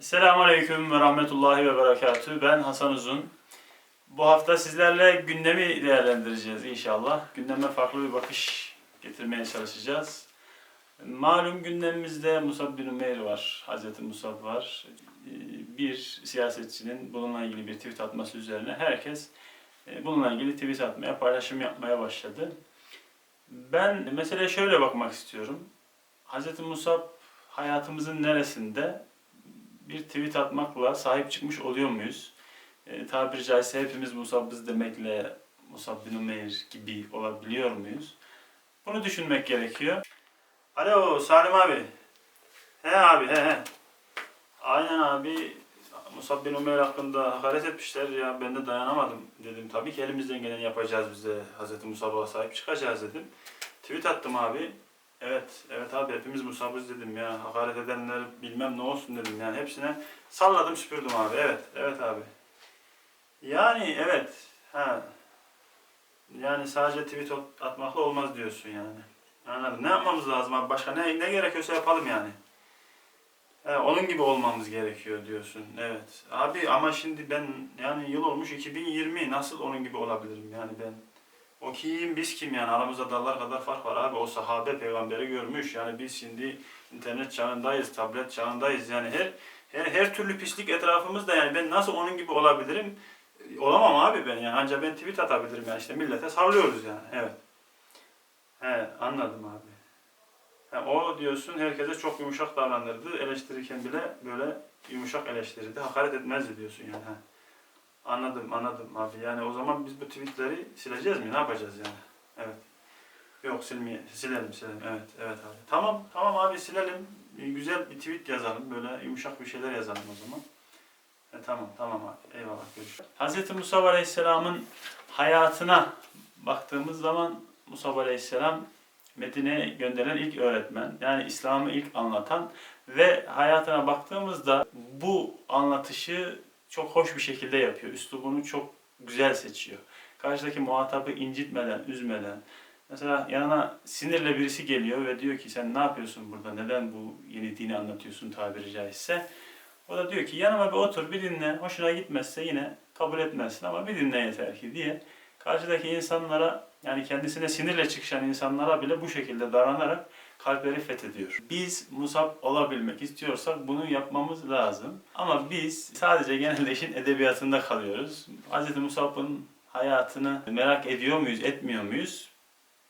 Selamun Aleyküm ve Rahmetullahi ve Berekatü. Ben Hasan Uzun. Bu hafta sizlerle gündemi değerlendireceğiz inşallah. Gündeme farklı bir bakış getirmeye çalışacağız. Malum gündemimizde Musab bin Umeyr var, Hazreti Musab var. Bir siyasetçinin bununla ilgili bir tweet atması üzerine herkes e, bununla ilgili tweet atmaya, paylaşım yapmaya başladı. Ben meseleye şöyle bakmak istiyorum. Hazreti Musab hayatımızın neresinde bir tweet atmakla sahip çıkmış oluyor muyuz? E, tabiri caizse hepimiz Musab'ız demekle Musab bin Umeyr gibi olabiliyor muyuz? Bunu düşünmek gerekiyor. Alo Salim abi. He abi he he. Aynen abi. Musab bin Umeyr hakkında hakaret etmişler ya ben de dayanamadım dedim. Tabii ki elimizden geleni yapacağız biz de Hz. Musab'a sahip çıkacağız dedim. Tweet attım abi. Evet, evet abi hepimiz Musab'ız dedim ya. Hakaret edenler bilmem ne olsun dedim yani hepsine salladım süpürdüm abi. Evet, evet abi. Yani evet. Ha. Yani sadece tweet at- atmakla olmaz diyorsun yani. Anladım. Ne yapmamız lazım abi? Başka ne, ne gerekiyorsa yapalım yani. He, onun gibi olmamız gerekiyor diyorsun. Evet. Abi ama şimdi ben yani yıl olmuş 2020 nasıl onun gibi olabilirim yani ben. O kim biz kim yani aramızda dağlar kadar fark var abi. O sahabe peygamberi görmüş yani biz şimdi internet çağındayız, tablet çağındayız yani her her, her türlü pislik etrafımızda yani ben nasıl onun gibi olabilirim? Olamam abi ben yani ancak ben tweet atabilirim yani işte millete sallıyoruz yani evet. He anladım abi. He, o diyorsun herkese çok yumuşak davranırdı. Eleştirirken bile böyle yumuşak eleştirirdi. Hakaret etmezdi diyorsun yani. He. Anladım anladım abi. Yani o zaman biz bu tweetleri sileceğiz mi? Ne yapacağız yani? Evet. Yok silmeye, silelim silelim. Evet evet abi. Tamam tamam abi silelim. Güzel bir tweet yazalım. Böyle yumuşak bir şeyler yazalım o zaman. E, tamam tamam abi. Eyvallah görüşürüz. Hz. Musa Aleyhisselam'ın hayatına baktığımız zaman Musa Aleyhisselam Medine'ye gönderilen ilk öğretmen. Yani İslam'ı ilk anlatan ve hayatına baktığımızda bu anlatışı çok hoş bir şekilde yapıyor. Üslubunu çok güzel seçiyor. Karşıdaki muhatabı incitmeden, üzmeden. Mesela yanına sinirle birisi geliyor ve diyor ki sen ne yapıyorsun burada? Neden bu yeni dini anlatıyorsun tabiri caizse? O da diyor ki yanıma bir otur bir dinle. Hoşuna gitmezse yine kabul etmezsin ama bir dinle yeter ki diye. Karşıdaki insanlara yani kendisine sinirle çıkışan insanlara bile bu şekilde davranarak kalpleri fethediyor. Biz Musab olabilmek istiyorsak bunu yapmamız lazım. Ama biz sadece genelde işin edebiyatında kalıyoruz. Hz. Musab'ın hayatını merak ediyor muyuz, etmiyor muyuz?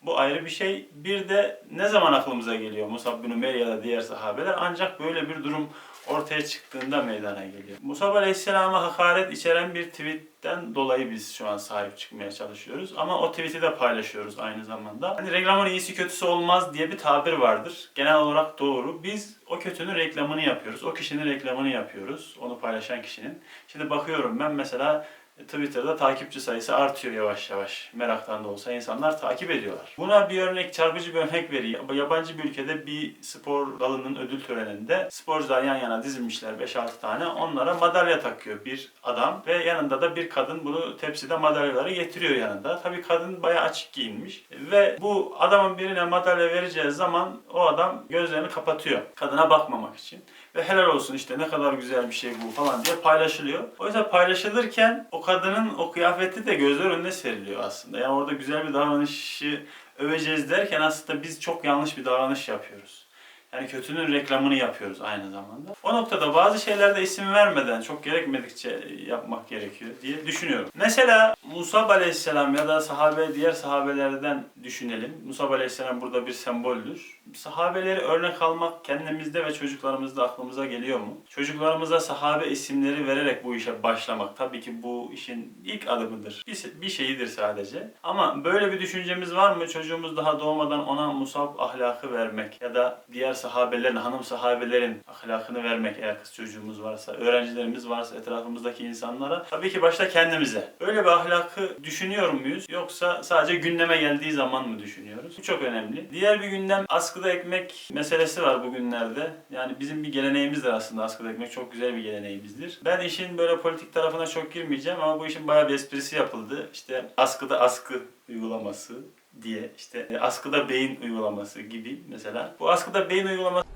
Bu ayrı bir şey. Bir de ne zaman aklımıza geliyor Musab bin Umeyr ya da diğer sahabeler? Ancak böyle bir durum ortaya çıktığında meydana geliyor. Musab Aleyhisselam'a hakaret içeren bir tweetten dolayı biz şu an sahip çıkmaya çalışıyoruz. Ama o tweet'i de paylaşıyoruz aynı zamanda. Hani reklamın iyisi kötüsü olmaz diye bir tabir vardır. Genel olarak doğru. Biz o kötünün reklamını yapıyoruz. O kişinin reklamını yapıyoruz. Onu paylaşan kişinin. Şimdi bakıyorum ben mesela Twitter'da takipçi sayısı artıyor yavaş yavaş. Meraktan da olsa insanlar takip ediyorlar. Buna bir örnek, çarpıcı bir örnek vereyim. Yabancı bir ülkede bir spor dalının ödül töreninde sporcular yan yana dizilmişler 5-6 tane. Onlara madalya takıyor bir adam ve yanında da bir kadın bunu tepside madalyaları getiriyor yanında. Tabii kadın bayağı açık giyinmiş ve bu adamın birine madalya vereceği zaman o adam gözlerini kapatıyor kadına bakmamak için. Ve helal olsun işte ne kadar güzel bir şey bu falan diye paylaşılıyor. O yüzden paylaşılırken o kadının o kıyafeti de gözler önüne seriliyor aslında. Yani orada güzel bir davranışı öveceğiz derken aslında biz çok yanlış bir davranış yapıyoruz. Yani kötünün reklamını yapıyoruz aynı zamanda. O noktada bazı şeylerde isim vermeden çok gerekmedikçe yapmak gerekiyor diye düşünüyorum. Mesela Musa Aleyhisselam ya da sahabe diğer sahabelerden düşünelim. Musa Aleyhisselam burada bir semboldür. Sahabeleri örnek almak kendimizde ve çocuklarımızda aklımıza geliyor mu? Çocuklarımıza sahabe isimleri vererek bu işe başlamak tabii ki bu işin ilk adımıdır. Bir, şeyidir sadece. Ama böyle bir düşüncemiz var mı? Çocuğumuz daha doğmadan ona Musab ahlakı vermek ya da diğer sahabelerin, hanım sahabelerin ahlakını vermek eğer kız çocuğumuz varsa, öğrencilerimiz varsa etrafımızdaki insanlara tabii ki başta kendimize. Öyle bir ahlakı düşünüyor muyuz? Yoksa sadece gündeme geldiği zaman mı düşünüyoruz? Bu çok önemli. Diğer bir gündem askıda ekmek meselesi var bugünlerde. Yani bizim bir geleneğimizdir aslında askıda ekmek. Çok güzel bir geleneğimizdir. Ben işin böyle politik tarafına çok girmeyeceğim ama bu işin bayağı bir esprisi yapıldı. İşte askıda askı uygulaması diye işte e, askıda beyin uygulaması gibi mesela. Bu askıda beyin uygulaması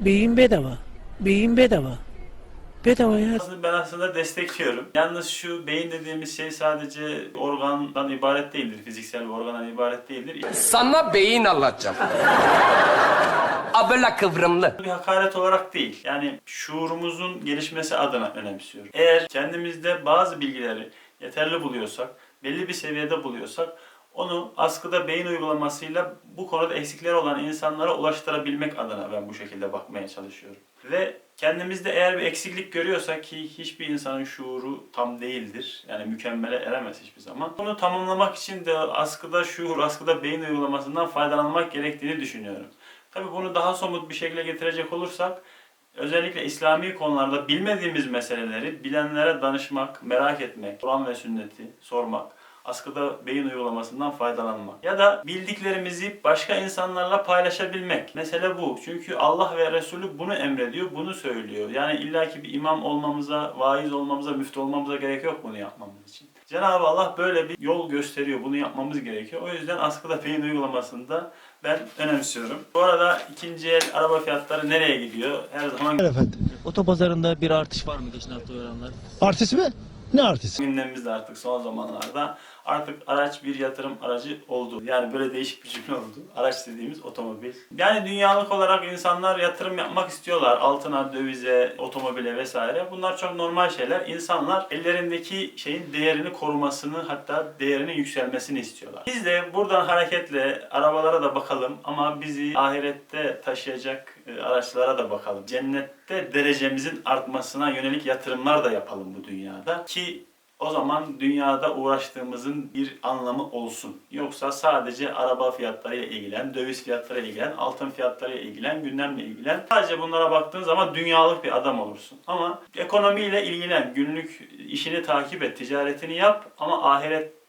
Beyin bedava. Beyin bedava. Bedava ya. Aslında ben aslında destekliyorum. Yalnız şu beyin dediğimiz şey sadece organdan ibaret değildir. Fiziksel bir organdan ibaret değildir. Sana beyin anlatacağım. Abla kıvrımlı. Bir hakaret olarak değil. Yani şuurumuzun gelişmesi adına önemsiyorum. Eğer kendimizde bazı bilgileri yeterli buluyorsak, belli bir seviyede buluyorsak onu askıda beyin uygulamasıyla bu konuda eksikleri olan insanlara ulaştırabilmek adına ben bu şekilde bakmaya çalışıyorum. Ve kendimizde eğer bir eksiklik görüyorsak ki hiçbir insanın şuuru tam değildir. Yani mükemmele eremez hiçbir zaman. Bunu tamamlamak için de askıda şuur, askıda beyin uygulamasından faydalanmak gerektiğini düşünüyorum. Tabii bunu daha somut bir şekilde getirecek olursak özellikle İslami konularda bilmediğimiz meseleleri bilenlere danışmak, merak etmek, Kur'an ve sünneti sormak, askıda beyin uygulamasından faydalanmak ya da bildiklerimizi başka insanlarla paylaşabilmek. Mesele bu. Çünkü Allah ve Resulü bunu emrediyor, bunu söylüyor. Yani illaki bir imam olmamıza, vaiz olmamıza, müftü olmamıza gerek yok bunu yapmamız için. Cenab-ı Allah böyle bir yol gösteriyor. Bunu yapmamız gerekiyor. O yüzden askıda beyin uygulamasında ben önemsiyorum. Bu arada ikinci el araba fiyatları nereye gidiyor? Her zaman efendim. Otopazarında bir artış var mı geçen hafta oranlar? Artist mi? Ne artist? gündemimizde artık son zamanlarda artık araç bir yatırım aracı oldu. Yani böyle değişik bir cümle oldu. Araç dediğimiz otomobil. Yani dünyalık olarak insanlar yatırım yapmak istiyorlar. Altına, dövize, otomobile vesaire. Bunlar çok normal şeyler. İnsanlar ellerindeki şeyin değerini korumasını hatta değerinin yükselmesini istiyorlar. Biz de buradan hareketle arabalara da bakalım ama bizi ahirette taşıyacak e, araçlara da bakalım. Cennette derecemizin artmasına yönelik yatırımlar da yapalım bu dünyada ki o zaman dünyada uğraştığımızın bir anlamı olsun. Yoksa sadece araba fiyatlarıyla ilgilen, döviz fiyatlarıyla ilgilen, altın fiyatlarıyla ilgilen, gündemle ilgilen. Sadece bunlara baktığın zaman dünyalık bir adam olursun. Ama ekonomiyle ilgilen, günlük işini takip et, ticaretini yap ama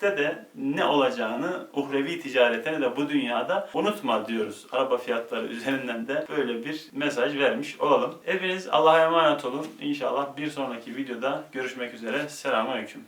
ahirette de ne olacağını, uhrevi ticaretini de bu dünyada unutma diyoruz. Araba fiyatları üzerinden de böyle bir mesaj vermiş olalım. Hepiniz Allah'a emanet olun. İnşallah bir sonraki videoda görüşmek üzere. Selamünaleyküm.